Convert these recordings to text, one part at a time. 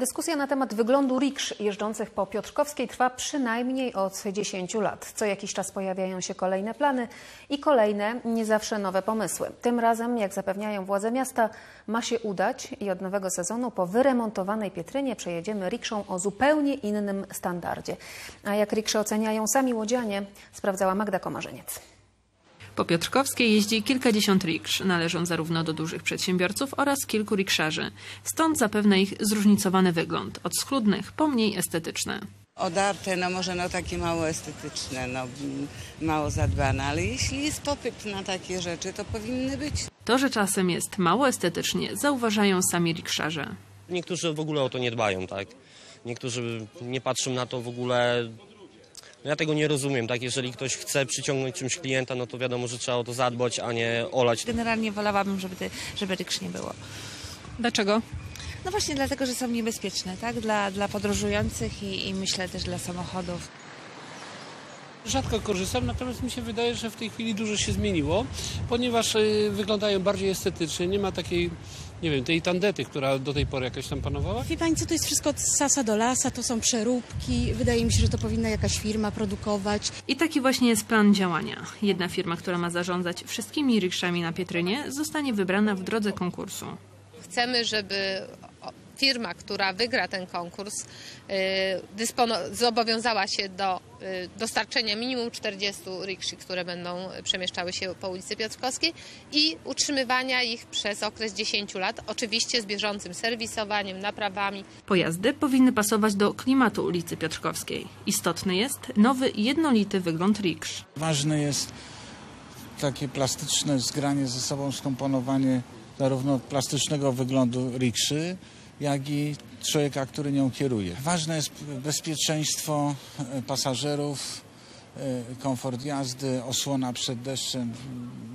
Dyskusja na temat wyglądu riksz jeżdżących po Piotrkowskiej trwa przynajmniej od 10 lat. Co jakiś czas pojawiają się kolejne plany i kolejne, nie zawsze nowe pomysły. Tym razem, jak zapewniają władze miasta, ma się udać i od nowego sezonu po wyremontowanej Pietrynie przejedziemy rikszą o zupełnie innym standardzie. A jak riksze oceniają sami łodzianie, sprawdzała Magda Komarzyniec. Po Piotrkowskiej jeździ kilkadziesiąt riksz. Należą zarówno do dużych przedsiębiorców oraz kilku rikszarzy. Stąd zapewne ich zróżnicowany wygląd. Od schludnych po mniej estetyczne. Odarte, no może no takie mało estetyczne, no mało zadbane, ale jeśli jest popyt na takie rzeczy, to powinny być. To, że czasem jest mało estetycznie, zauważają sami rikszarze. Niektórzy w ogóle o to nie dbają, tak? Niektórzy nie patrzą na to w ogóle. No ja tego nie rozumiem, tak? Jeżeli ktoś chce przyciągnąć czymś klienta, no to wiadomo, że trzeba o to zadbać, a nie olać. Generalnie wolałabym, żeby, ty, żeby ryksz nie było. Dlaczego? No właśnie dlatego, że są niebezpieczne, tak? Dla, dla podróżujących i, i myślę też dla samochodów. Rzadko korzystam, natomiast mi się wydaje, że w tej chwili dużo się zmieniło, ponieważ y, wyglądają bardziej estetycznie. Nie ma takiej, nie wiem, tej tandety, która do tej pory jakaś tam panowała. Wie pani co, to jest wszystko od sasa do lasa, to są przeróbki. Wydaje mi się, że to powinna jakaś firma produkować. I taki właśnie jest plan działania. Jedna firma, która ma zarządzać wszystkimi rikszami na Pietrynie, zostanie wybrana w drodze konkursu. Chcemy, żeby firma, która wygra ten konkurs, y, zobowiązała się do y, dostarczenia minimum 40 rikszy, które będą przemieszczały się po ulicy Piotrkowskiej i utrzymywania ich przez okres 10 lat, oczywiście z bieżącym serwisowaniem, naprawami. Pojazdy powinny pasować do klimatu ulicy Piotrkowskiej. Istotny jest nowy, jednolity wygląd riksz. Ważne jest takie plastyczne zgranie ze sobą, skomponowanie zarówno plastycznego wyglądu rikszy, jak i człowieka, który nią kieruje. Ważne jest bezpieczeństwo e, pasażerów, e, komfort jazdy, osłona przed deszczem,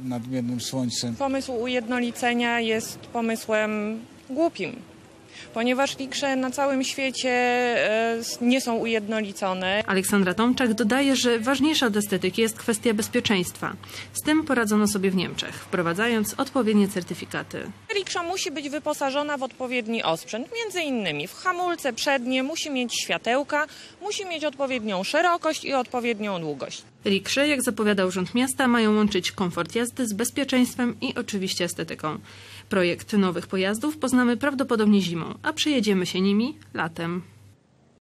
nadmiernym słońcem. Pomysł ujednolicenia jest pomysłem głupim, ponieważ riksze na całym świecie e, nie są ujednolicone. Aleksandra Tomczak dodaje, że ważniejsza od estetyki jest kwestia bezpieczeństwa. Z tym poradzono sobie w Niemczech, wprowadzając odpowiednie certyfikaty. Riksza musi być wyposażona w odpowiedni osprzęt, między innymi w hamulce przednie, musi mieć światełka, musi mieć odpowiednią szerokość i odpowiednią długość. Riksze, jak zapowiada Urząd Miasta, mają łączyć komfort jazdy z bezpieczeństwem i oczywiście estetyką. Projekt nowych pojazdów poznamy prawdopodobnie zimą, a przejedziemy się nimi latem.